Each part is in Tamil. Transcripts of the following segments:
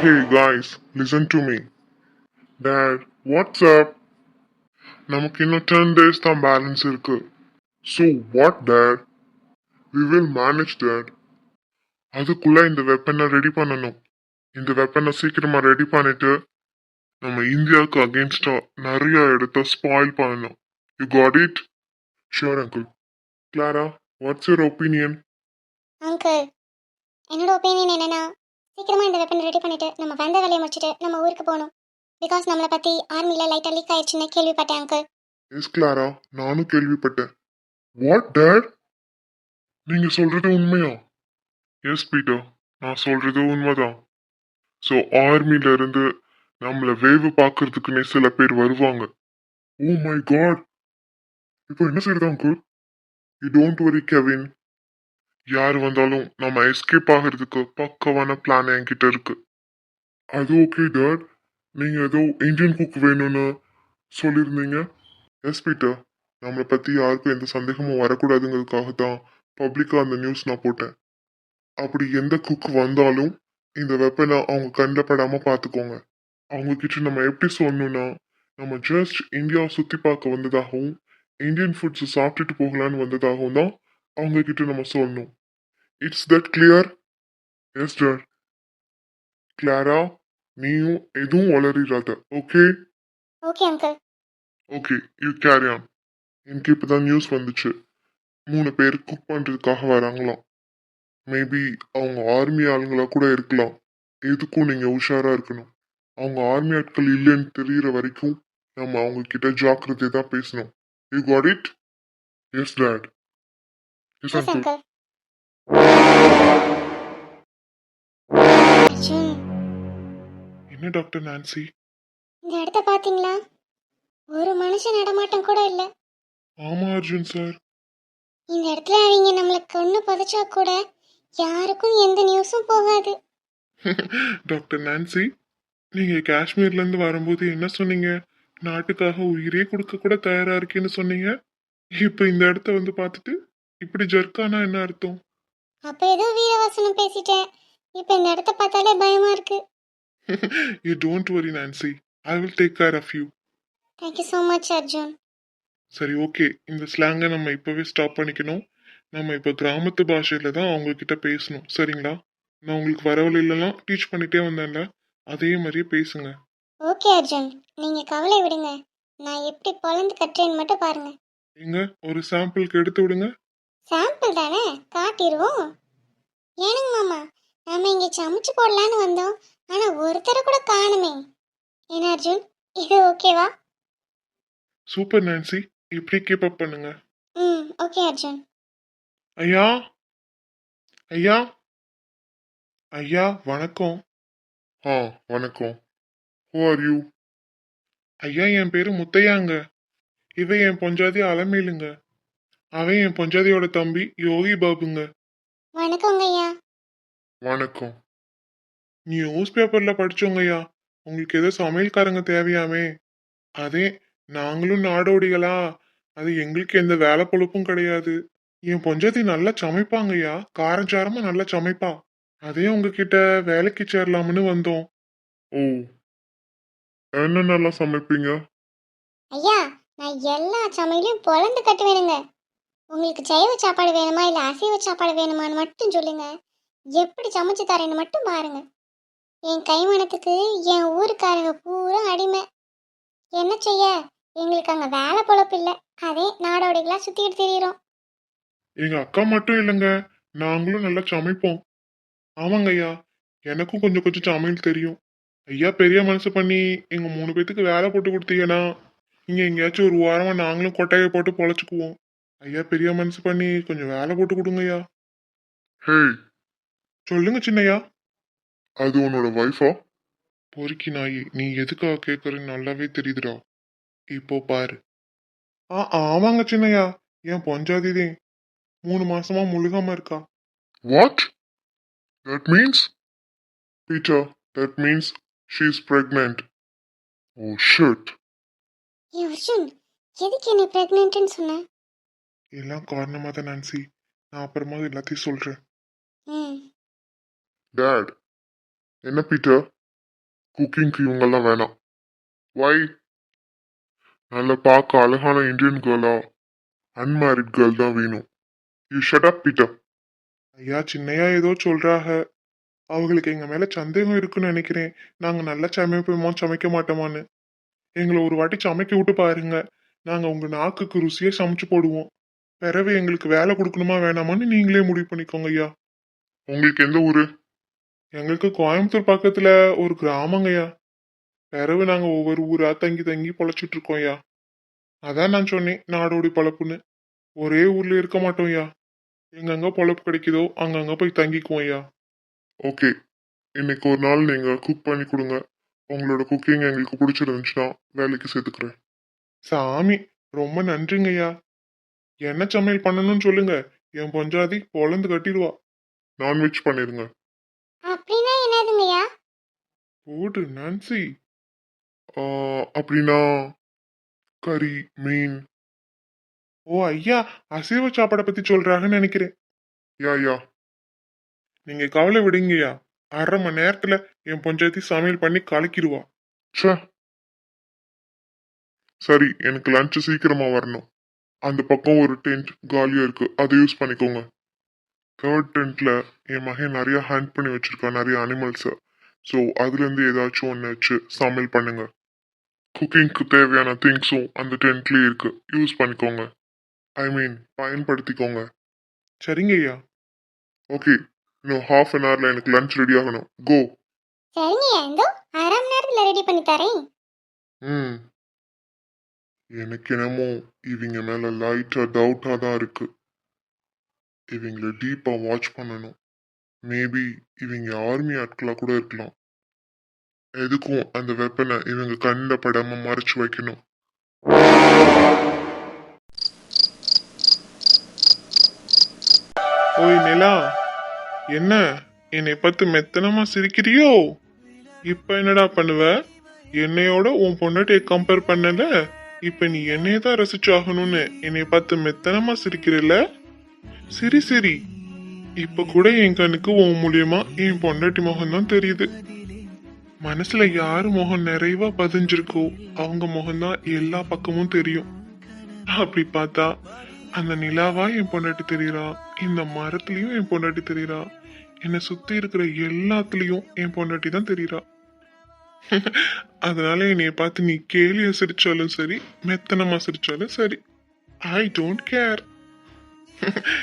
Hey guys listen to me that what's நமக்கு இன்னும் டென் டேஸ் தான் பேலன்ஸ் இருக்கு. So what that we will manage that அதுக்குள்ள இந்த வெப்பனை ரெடி பண்ணணும். இந்த வெப்பனை சீக்கிரமா ரெடி பண்ணிட்டு நம்ம இந்தியாவுக்கு அகேன்ஸ்டாக நிறைய இடத்த ஸ்பாயில் பண்ணணும். You got it sure uncle Clara what's your opinion uncle என்னோட ஒப்பீனியன் என்னன்னா சீக்கிரமா இந்த வெப்பன் ரெடி பண்ணிட்டு நம்ம வந்த வேலையை முடிச்சுட்டு நம்ம ஊருக்கு போகணும். பிகாஸ் நம்மளை பத்தி ஆர்மில லைட்டா லீக் ஆயிடுச்சுன்னு கேள்விப்பட்டேன் அங்கிள் எஸ் கிளாரா நானும் கேள்விப்பட்டேன். வாட் டேட் நீங்க சொல்றது உண்மையா? எஸ் பீட்டர் நான் சொல்றது உண்மைதான். ஸோ ஆர்மில இருந்து நம்மள வேவு பார்க்கறதுக்குன்னே சில பேர் வருவாங்க. ஓ மை காட் இப்போ என்ன செய்யறது uncle you don't worry Kevin யார் வந்தாலும் நம்ம எஸ்கேப் ஆகிறதுக்கு பக்கவான பிளான் என்கிட்ட இருக்கு. அது ஓகே டேட் நீங்கள் ஏதோ இந்தியன் குக் வேணும்னு சொல்லியிருந்தீங்க எஸ் பீட்டர் நம்மளை பற்றி யாருக்கும் எந்த சந்தேகமும் வரக்கூடாதுங்கிறதுக்காக தான் பப்ளிக்காக அந்த நியூஸ் நான் போட்டேன். அப்படி எந்த குக் வந்தாலும் இந்த வெப்பனை அவங்க கண்ணில் படாமல் பார்த்துக்கோங்க அவங்க கிட்ட நம்ம எப்படி சொல்லணும்னா நம்ம ஜஸ்ட் இந்தியாவை சுற்றி பார்க்க வந்ததாகவும் இந்தியன் ஃபுட்ஸை சாப்பிட்டுட்டு போகலான்னு வந்ததாகவும் தான் அவங்க கிட்ட நம்ம சொல்லணும். It's that clear yes dear Clara நீயும் எதுவும் வளரிடாத okay okay uncle okay you carry on எனக்கு இப்போ தான் நியூஸ் வந்துச்சு. மூணு பேர் குக் பண்ணுறதுக்காக வராங்களாம். மேபி அவங்க ஆர்மி ஆளுங்களா கூட இருக்கலாம். எதுக்கும் நீங்கள் உஷாராக இருக்கணும். அவங்க ஆர்மி ஆட்கள் இல்லைன்னு தெரியிற வரைக்கும் நம்ம அவங்க கிட்ட ஜாக்கிரதை தான் பேசணும். You got it yes that yes uncle Arjun. என்ன டாக்டர் நான்சி? இந்த இடத்த பாத்தீங்களா ஒரு மனுஷன் நடமாட்டம் கூட இல்ல. ஆமாம் அர்ஜுன் சார். இந்த இடத்துல அவங்க நம்மளை கொண்டு புதைச்சா கூட யாருக்கும் எந்த நியூஸும் போகாது. டாக்டர் நான்சி நீங்கள் காஷ்மீர்லேருந்து வரும்போது என்ன சொன்னீங்க? நாட்டுக்காக உயிரே கொடுக்க கூட தயாரா இருக்கேன்னு சொன்னீங்க. இப்போ இந்த இடத்த வந்து பார்த்துட்டு இப்படி ஜர்க்கானா என்ன அர்த்தம்? அப்ப ஏதோ வீரவசனம் பேசிட்டேன். இப்ப இந்த இடத்த பார்த்தாலே பயமா இருக்கு. You don't worry Nancy I will take care of you thank you so much Arjun சரி ஓகே இந்த ஸ்லாங்கை நம்ம இப்போவே ஸ்டாப் பண்ணிக்கணும். நம்ம இப்போ கிராமத்து பாஷையில் தான் அவங்க கிட்ட பேசணும். சரிங்களா? நான் உங்களுக்கு வரவழையிலலாம் டீச் பண்ணிட்டே வந்தேன்ல. அதே மாதிரியே பேசுங்க. ஓகே அர்ஜுன் நீங்க கவலை விடுங்க. நான் எப்படி பொழந்து கட்டுறேன்னு மட்டும் பாருங்க. எங்க? ஒரு சாம்பிளுக்கு எடுத்து விடுங்க. சாம்பிள் தானே? காட்டிடுவோம் ஏனுங்க மாமா நாம இங்க சமைச்சு போடலான்னு வந்தோம். ஆனா ஒருத்தரை கூட காணுமே. என்ன அர்ஜுன் இது ஓகேவா? சூப்பர் நான்சி இப்படி கீப் அப் பண்ணுங்க. ம் ஓகே அர்ஜுன். ஐயா? ஐயா? ஐயா வணக்கம். ஆ வணக்கம். ஹூ ஆர் யூ ஐயா என் பேரு முத்தையாங்க இவ என் பொஞ்சாதி அலமேலுங்க. அவன் என் பொஞ்சாதியோட தம்பி யோகி பாபுங்க. வணக்கங்க ஐயா. வணக்கம். நியூஸ் பேப்பர்ல படிச்சோங்கய்யா உங்களுக்கு ஏதோ சமையல்காரங்க தேவையாமே. அதே நாங்களும் நாடோடிகளா. அது எங்களுக்கு எந்த வேலை பொழப்பும் கிடையாது. என் பொஞ்சாதி நல்லா சமைப்பாங்கய்யா காரஞ்சாரமா நல்லா சமைப்பா. அதே உங்ககிட்ட வேலைக்கு சேரலாம்னு வந்தோம். ஓ. என்ன நல்லா சமைப்பீங்க? ஐயா நான் எல்லா சமையலையும் பொழந்து கட்டுவேனுங்க. உங்களுக்கு சைவ சாப்பாடு வேணுமா இல்லை அசைவ சாப்பாடு வேணுமான்னு மட்டும் சொல்லுங்க. எப்படி சமைச்சு தரேன்னு மட்டும் பாருங்க. என் கைமணத்துக்கு என் ஊருக்காரங்க பூரா அடிமை. என்ன செய்ய? எங்களுக்கு அங்கே வேலை பொழப்பு இல்லை. அதே நாடோடைகளாக சுற்றிக்கிட்டு திரியிறோம். எங்க அக்கா மட்டும் இல்லைங்க. நாங்களும் நல்லா சமைப்போம். ஆமாங்க ஐயா. எனக்கும் கொஞ்சம் கொஞ்சம் சமையல் தெரியும். ஐயா பெரிய மனசு பண்ணி எங்க மூணு பேத்துக்கு வேலை போட்டு கொடுத்தீங்கன்னா இங்க எங்கேயாச்சும் ஒரு வாரமா நாங்களும் கொட்டையை போட்டு பொழைச்சுக்குவோம். ஐயா பெரிய மனசு பண்ணி கொஞ்சம் வேலை போட்டு கொடுங்க ஐயா ஹே சொல்லுங்க சின்னையா. அது உன்னோட வைஃபா பொறுக்கி நாயி நீ எதுக்காக கேட்கறன்னு நல்லாவே தெரியுதுடா. இப்போ பாரு. ஆ ஆமாங்க சின்னையா. என் பொஞ்சாதிதே. மூணு மாசமா முழுகாம இருக்கா. What that means Peter that means she is pregnant oh shit ஏன் அர்ஜுன் எதுக்கு என்னை ப்ரெக்னென்ட்னு சொன்னேன் எல்லாம் காரணமா தான் நான்சி. நான் அப்புறமா எல்லாத்தையும் சொல்றேன். ம். டேட் என்ன பீட்டர்? குக்கிங்க்கு இவங்கெல்லாம் வேணாம். வை நல்ல பார்க்க அழகான இந்தியன் கேர்ளா அன்மேரிட் கேர்ள் தான் வேணும். You shut up Peter. ஐயா சின்னையா ஏதோ சொல்றாக. அவங்களுக்கு எங்க மேல சந்தேகம் இருக்குன்னு நினைக்கிறேன். நாங்க நல்லா சமைப்போமோ சமைக்க மாட்டோமான்னு. எங்களை ஒரு வாட்டி சமைக்க விட்டு பாருங்க. நாங்க உங்க நாக்குக்கு ருசியா சமைச்சு போடுவோம். பிறகு எங்களுக்கு வேலை கொடுக்கணுமா வேணாமான்னு நீங்களே முடிவு பண்ணிக்கோங்க ஐயா. உங்களுக்கு எந்த ஊரு? எங்களுக்கு கோயம்புத்தூர் பக்கத்துல ஒரு கிராமங்கய்யா பிறகு நாங்க ஒவ்வொரு ஊரா தங்கி தங்கி பொழைச்சிட்டு இருக்கோம் ஐயா. அதான் நான் சொன்னேன் நாடோடி பொழப்புன்னு. ஒரே ஊர்ல இருக்க மாட்டோம் ஐயா. எங்கெங்க பொழப்பு கிடைக்குதோ அங்கங்க போய் தங்கிக்குவோம் ஐயா. ஓகே. இன்னைக்கு ஒரு நாள் நீங்க குக் பண்ணி கொடுங்க. உங்களோட குக்கிங் எங்களுக்கு பிடிச்சிருந்துச்சுன்னா வேலைக்கு சேர்த்துக்கிறேன். சாமி ரொம்ப நன்றிங்க ஐயா. என்ன சமையல் பண்ணணும்னு சொல்லுங்க. என் பொஞ்சாதி பொழந்து கட்டிடுவா. நான்வெஜ் பண்ணிருங்க அப்படின்னா என்னதுங்கய்யா போடு நான்சி ஆ, அப்படின்னா கறி மீன். ஓ ஐயா அசைவ சாப்பாடை பத்தி சொல்றாங்கன்னு நினைக்கிறேன். யா யா. நீங்க கவலை விடுங்கய்யா அரை மணி நேரத்துல என் பொஞ்சாதி சமையல் பண்ணி கலக்கிடுவா. ச்சே. சரி எனக்கு லஞ்ச் சீக்கிரமா வரணும். அந்த பக்கம் ஒரு டென்ட் காலியா இருக்கு. அதை யூஸ் பண்ணிக்கோங்க. தேர்ட் டென்ட்ல என் மகன் நிறைய ஹேண்ட் பண்ணி வச்சிருக்கான் நிறைய அனிமல்ஸை ஸோ அதுலேருந்து ஏதாச்சும் ஒன்று வச்சு சமையல் பண்ணுங்க. குக்கிங்க்கு தேவையான திங்ஸும் அந்த டென்ட்லேயே இருக்கு. யூஸ் பண்ணிக்கோங்க. ஐ மீன் பயன்படுத்திக்கோங்க. சரிங்க ஐயா. ஓகே இன்னும் ஹாஃப் அன் ஹவர்ல எனக்கு லஞ்ச் ரெடி ஆகணும். கோ சரிங்கய்யா இதோ அரை மணி நேரத்துல ரெடி பண்ணி தரேன். ம். எனக்கு என்னமோ இவங்க மேலே லைட்டாக டவுட்டாக தான் இருக்குது இவங்கள டீப்பாக வாட்ச் பண்ணணும். மேபி இவங்க ஆர்மி ஆட்களாக கூட இருக்கலாம். எதுக்கும் அந்த வெப்பனை இவங்க கண்ணில் படாமல் மறைச்சு வைக்கணும். ஓய் நிலா என்ன? என்னை பார்த்து மெத்தனமா சிரிக்கிறியோ? இப்போ என்னடா பண்ணுவ? என்னையோட உன் பொண்டாட்டியை கம்பேர் பண்ணல? இப்ப நீ என்னையே தான் ரசிச்சாகணும்னு என்னை பார்த்து மெத்தனமா சிரிக்கிறல்ல? சரி சரி. இப்ப கூட என் கண்ணுக்கு உன் மூலியமா என் பொண்டாட்டி முகம் தான் தெரியுது. மனசுல யாரு முகம் நிறைவா பதிஞ்சிருக்கோ அவங்க முகம்தான் எல்லா பக்கமும் தெரியும். அப்படி பார்த்தா அந்த நிலாவா என் பொண்டாட்டி தெரியறா? இந்த மரத்துலயும் என் பொண்டாட்டி தெரியறா? என்னை சுத்தி இருக்கிற எல்லாத்துலயும் என் பொண்டாட்டி தான் தெரியறா. அதனால என்னைய பார்த்து நீ கேலியா சிரிச்சாலும் சரி மெத்தனமா சிரிச்சாலும் சரி. ஐ டோன்ட் கேர்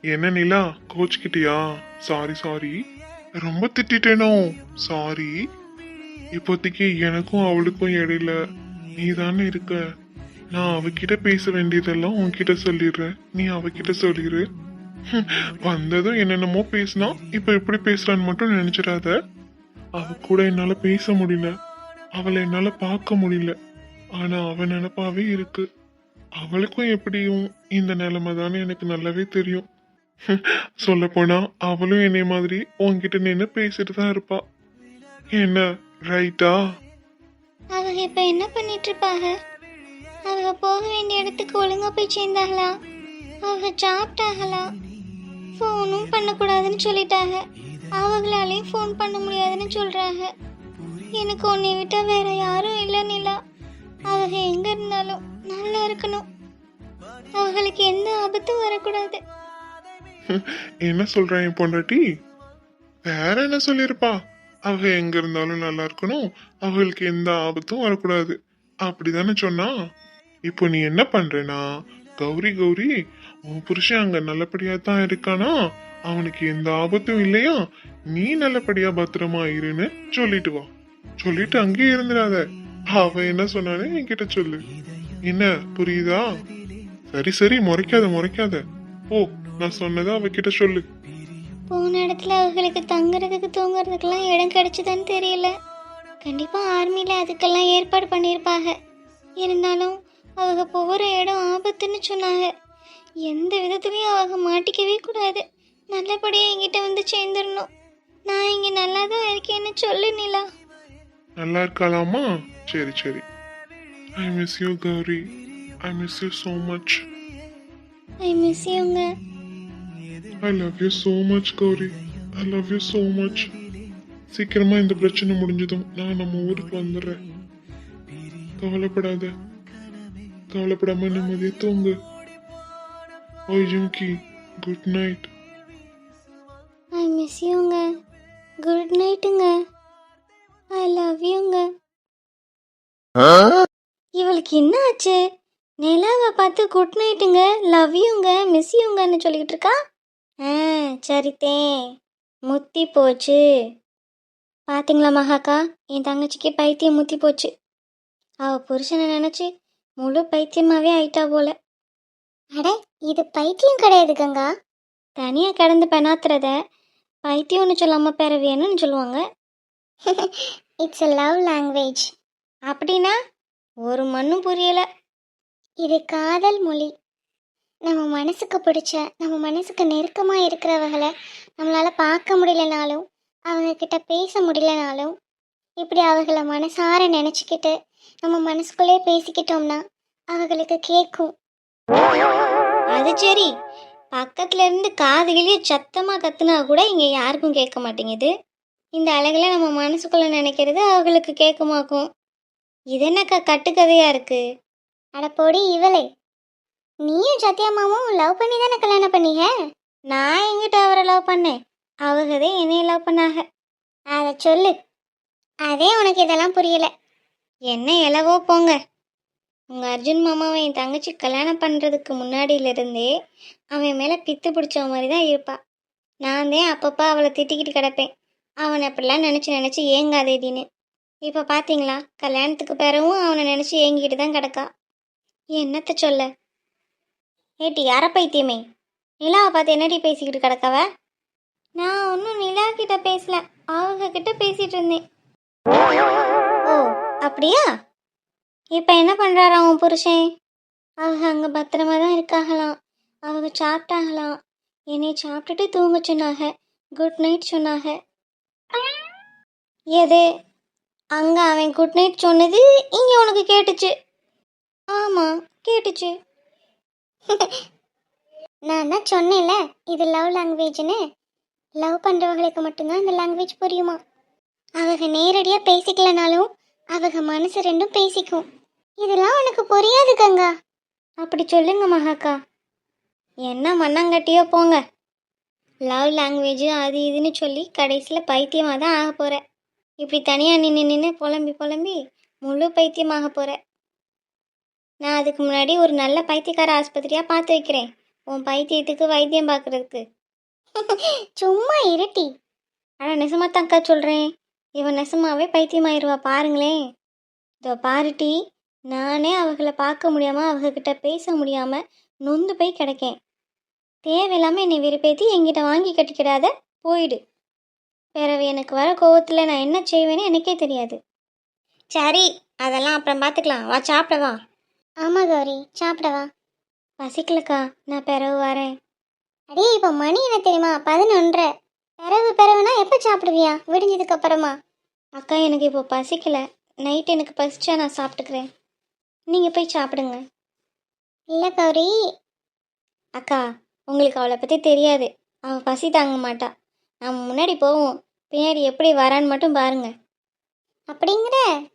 என்ன நிலா கோச்சுக்கிட்டியா? சாரி சாரி ரொம்ப திட்டிட்டேனோ? சாரி இப்போதைக்கு எனக்கும் அவளுக்கும் இடையில நீ தானே இருக்க. நான் அவகிட்ட பேச வேண்டியதெல்லாம் உன்கிட்ட சொல்லிடுறேன். நீ அவகிட்ட சொல்லிடு வந்ததும் என்னென்னமோ பேசினா இப்ப எப்படி பேசுறான்னு மட்டும் நினைச்சிடாத. அவ கூட என்னால பேச முடியல. அவளை என்னால பார்க்க முடியல. ஆனா அவன் நினப்பாவே இருக்கு. அவளுக்கும் எப்படியும் இந்த நிலைமை தானே எனக்கு நல்லாவே தெரியும். சொல்ல போனா அவளும் என்னை மாதிரி உன்கிட்ட நின்று பேசிட்டு தான் இருப்பா. என்ன ரைட்டா அவங்க இப்ப என்ன பண்ணிட்டு இருப்பாங்க அவங்க போக வேண்டிய இடத்துக்கு ஒழுங்கா போய் சேர்ந்தாங்களா அவங்க சாப்பிட்டாங்களா ஃபோனும் பண்ணக்கூடாதுன்னு சொல்லிட்டாங்க அவங்களாலையும் ஃபோன் பண்ண முடியாதுன்னு சொல்றாங்க எனக்கு உன்னை விட்டா வேற யாரும் இல்லை நிலா. அவங்க எங்க இருந்தாலும் நல்லா இருக்கணும். அவங்களுக்கு எந்த ஆபத்தும் வரக்கூடாது. என்ன சொல்றேன் என் பொண்டாட்டி? வேற என்ன சொல்லியிருப்பா? அவங்க எங்க இருந்தாலும் நல்லா இருக்கணும். அவளுக்கு எந்த ஆபத்தும் வரக்கூடாது. அப்படிதானே சொன்னா? இப்போ நீ என்ன பண்றனா கௌரி கௌரி உன் புருஷன் அங்க நல்லபடியா தான் இருக்கானா? அவனுக்கு எந்த ஆபத்தும் இல்லையா? நீ நல்லபடியா பத்திரமா இருன்னு சொல்லிட்டு வா. சொல்லிட்டு அங்கேயே இருந்துடாத அவ என்ன சொன்னானே என்கிட்ட சொல்லு. என்ன புரியுதா? சரி சரி முறைக்காத முறைக்காத. ஓ நான் சொன்னதை அவகிட்ட சொல்லு. போன இடத்துல அவங்களுக்கு தங்குறதுக்கு தூங்குறதுக்கெல்லாம் இடம் கிடைச்சதான்னு தெரியல. கண்டிப்பாக ஆர்மியில் அதுக்கெல்லாம் ஏற்பாடு பண்ணியிருப்பாங்க. இருந்தாலும் அவங்க போகிற இடம் ஆபத்துன்னு சொன்னாங்க. எந்த விதத்துலையும் அவங்க மாட்டிக்கவே கூடாது. நல்லபடியாக என்கிட்ட வந்து சேர்ந்துடணும். நான் இங்கே நல்லா தான் இருக்கேன்னு சொல்லு நிலா. நல்லா இருக்கலாமா? சரி சரி. I miss you Gowri. I miss you so much I miss யூங்க I love you so much Gowri. I love you so much சீக்கிரமா இந்த பிரச்சனை முடிஞ்சதும் நான் நம்ம ஊருக்கு வந்துடுறேன். கவலைப்படாத. கவலைப்படாம நிம்மதியா தூங்கு. ஓய் ஜிம்கி குட் நைட் ஐ மிஸ் யூங்க குட் நைட்டுங்க ஐ லவ் யூங்க இவளுக்கு என்ன ஆச்சு? நிலாவை பார்த்து குட் நைட்டுங்க லவ் யூங்க மிஸ் யூங்கன்னு சொல்லிக்கிட்டு இருக்கா? ஆ சரித்தேன் முத்தி போச்சு. பாத்தீங்களா மகாக்கா? என் தங்கச்சிக்கு பைத்தியம் முத்தி போச்சு. அவ புருஷனை நினைச்சு முழு பைத்தியமாவே ஆயிட்டா போல. அட இது பைத்தியம் கிடையாது கங்கா. தனியா கடந்து பெணாத்துறத பைத்தியம்னு சொல்லாம வேணும்னு சொல்லுவாங்க. இட்ஸ் அ லவ் லாங்குவேஜ் அப்படின்னா ஒரு மண்ணும் புரியல. இது காதல் மொழி. நம்ம மனசுக்கு பிடிச்ச நம்ம மனசுக்கு நெருக்கமாக இருக்கிறவங்களை நம்மளால் பார்க்க முடியலனாலும் அவங்க கிட்ட பேச முடியலனாலும் இப்படி அவங்கள மனசார நினச்சிக்கிட்டு நம்ம மனசுக்குள்ளே பேசிக்கிட்டோம்னா அவங்களுக்கு கேட்கும் அது சரி. பக்கத்துல இருந்து காதுகளியே சத்தமா கத்துனா கூட இங்கே யாருக்கும் கேட்க மாட்டேங்குது. இந்த அழகில் நம்ம மனசுக்குள்ளே நினைக்கிறது அவங்களுக்கு கேட்குமாக்கும் இது என்னக்கா கட்டுக்கதையா இருக்கு? அட இவளே. நீயும் சத்யாமாவும் லவ் பண்ணி தானே கல்யாணம் பண்ணீங்க? நான் எங்கிட்ட அவரை லவ் பண்ணேன். அவகதே என்னைய லவ் பண்ணாக அதை சொல்லு. அதே உனக்கு இதெல்லாம் புரியல. என்ன எலவோ போங்க. உங்கள் அர்ஜுன் மாமாவை என் தங்கச்சி கல்யாணம் பண்ணுறதுக்கு முன்னாடியிலிருந்தே அவன் மேலே பித்து பிடிச்ச மாதிரி தான் இருப்பாள் நான் தான் அப்பப்போ அவளை திட்டிக்கிட்டு கிடப்பேன். அவனை அப்படிலாம் நினச்சி நினச்சி ஏங்காதேடின்னு இப்போ பார்த்தீங்களா கல்யாணத்துக்கு பிறவும் அவனை நினச்சி ஏங்கிட்டு தான் கிடக்கா. என்னத்த சொல்ல? ஏட்டி அற பைத்தியமே. நிலாவை பார்த்து என்னடி பேசிக்கிட்டு கிடக்கவ? நான் ஒன்றும் நிலா கிட்ட பேசல. அவங்க கிட்ட பேசிட்டு இருந்தேன். ஓ அப்படியா? இப்போ என்ன பண்ணுறாரு அவன் புருஷன்? அவங்க அங்கே பத்திரமா தான் இருக்காகலாம் அவங்க சாப்பிட்டாங்களாம். என்னை சாப்பிட்டுட்டு தூங்க சொன்னாங்க. குட் நைட் சொன்னாங்க. எது? அங்கே அவன் குட் நைட் சொன்னது இங்கே உனக்கு கேட்டுச்சு. ஆமாம் கேட்டுச்சு. நான் தான் சொன்னேன்ல இது லவ் லாங்குவேஜ்னு லவ் பண்ணுறவங்களுக்கு மட்டும்தான் இந்த லாங்குவேஜ் புரியுமா? அவங்க நேரடியாக பேசிக்கலனாலும் அவங்க மனசு ரெண்டும் பேசிக்கும். இதெல்லாம் உனக்கு புரியாது கங்கா. அப்படி சொல்லுங்க மகாக்கா. என்ன மண்ணாங்கட்டியோ போங்க. லவ் லாங்குவேஜ் அது இதுன்னு சொல்லி கடைசியில் பைத்தியமாக தான் ஆக போகிற இப்படி தனியாக நின்று நின்று புலம்பி புலம்பி முழு பைத்தியமாக போகிற நான் அதுக்கு முன்னாடி ஒரு நல்ல பைத்தியக்கார ஆஸ்பத்திரியாக பார்த்து வைக்கிறேன். உன் பைத்தியத்துக்கு வைத்தியம் பார்க்கறதுக்கு. சும்மா இருட்டி. ஆனால் நெசமாக தான்க்கா சொல்கிறேன் இவன் நெசமாவே பைத்தியமாயிருவா பாருங்களேன். இதோ பாருட்டி நானே அவங்கள பார்க்க முடியாமல் அவங்கக்கிட்ட பேச முடியாமல் நொந்து போய் கிடக்கேன். தேவையில்லாமல் என்னை விருப்பேத்தி என்கிட்ட வாங்கி கட்டிக்கிடாத போயிடு. பிறகு எனக்கு வர கோவத்தில் நான் என்ன செய்வேன்னு எனக்கே தெரியாது. சரி அதெல்லாம் அப்புறம் பார்த்துக்கலாம் வா சாப்பிட வா. ஆமாம் கௌரி சாப்பிடவா பசிக்கலக்கா நான் பிறகு வரேன். அடே இப்போ மணி என்ன தெரியுமா? பதினொன்றரை. பிறகு பிறகுனா எப்போ சாப்பிடுவியா? விடிஞ்சதுக்கு அப்புறமா. அக்கா எனக்கு இப்போ பசிக்கல. நைட் எனக்கு பசிச்சா நான் சாப்பிட்டுக்கிறேன். நீங்கள் போய் சாப்பிடுங்க. இல்லை கௌரி. அக்கா உங்களுக்கு அவளை பற்றி தெரியாது. அவள் பசி தாங்க மாட்டா. நம்ம முன்னாடி போவோம். பின்னாடி எப்படி வரான்னு மட்டும் பாருங்க. அப்படிங்கிற?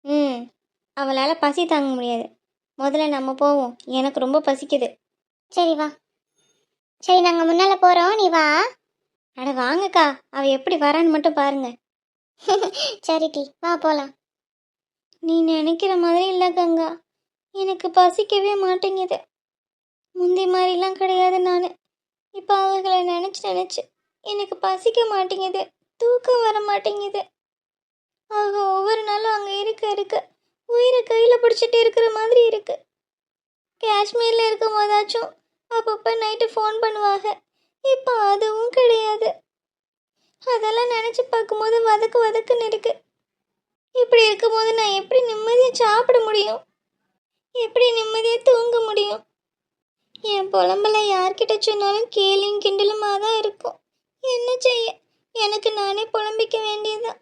ம். அவளால் பசி தாங்க முடியாது. முதல்ல நம்ம போவோம். எனக்கு ரொம்ப பசிக்குது. சரி வா. சரி நாங்கள் முன்னால் போகிறோம் நீ வா. அட வாங்கக்கா. அவள் எப்படி வரான்னு மட்டும் பாருங்க. சரி டி. வா போகலாம் நீ நினைக்கிற மாதிரி இல்லை கங்கா. எனக்கு பசிக்கவே மாட்டேங்குது. முந்தி மாதிரிலாம் கிடையாது நான். இப்போ அவர்களை நினச்சி நினச்சி. எனக்கு பசிக்க மாட்டேங்குது தூக்கம் வர மாட்டேங்குது. ஆக ஒவ்வொரு நாளும் அங்கே இருக்க இருக்க உயிரை கையில் பிடிச்சிட்டு இருக்கிற மாதிரி இருக்கு. காஷ்மீரில் இருக்கும் போதாச்சும் அப்பப்போ நைட்டு ஃபோன் பண்ணுவாங்க. இப்போ அதுவும் கிடையாது. அதெல்லாம் நினச்சி பார்க்கும்போது வதக்கு வதக்குன்னு இருக்கு. இப்படி இருக்கும்போது நான் எப்படி நிம்மதியாக சாப்பிட முடியும்? எப்படி நிம்மதியாக தூங்க முடியும்? என் புலம்பல யார்கிட்ட சொன்னாலும் கேலியும் கிண்டலுமாக தான் இருக்கும். என்ன செய்ய? எனக்கு நானே புலம்பிக்க வேண்டியதான்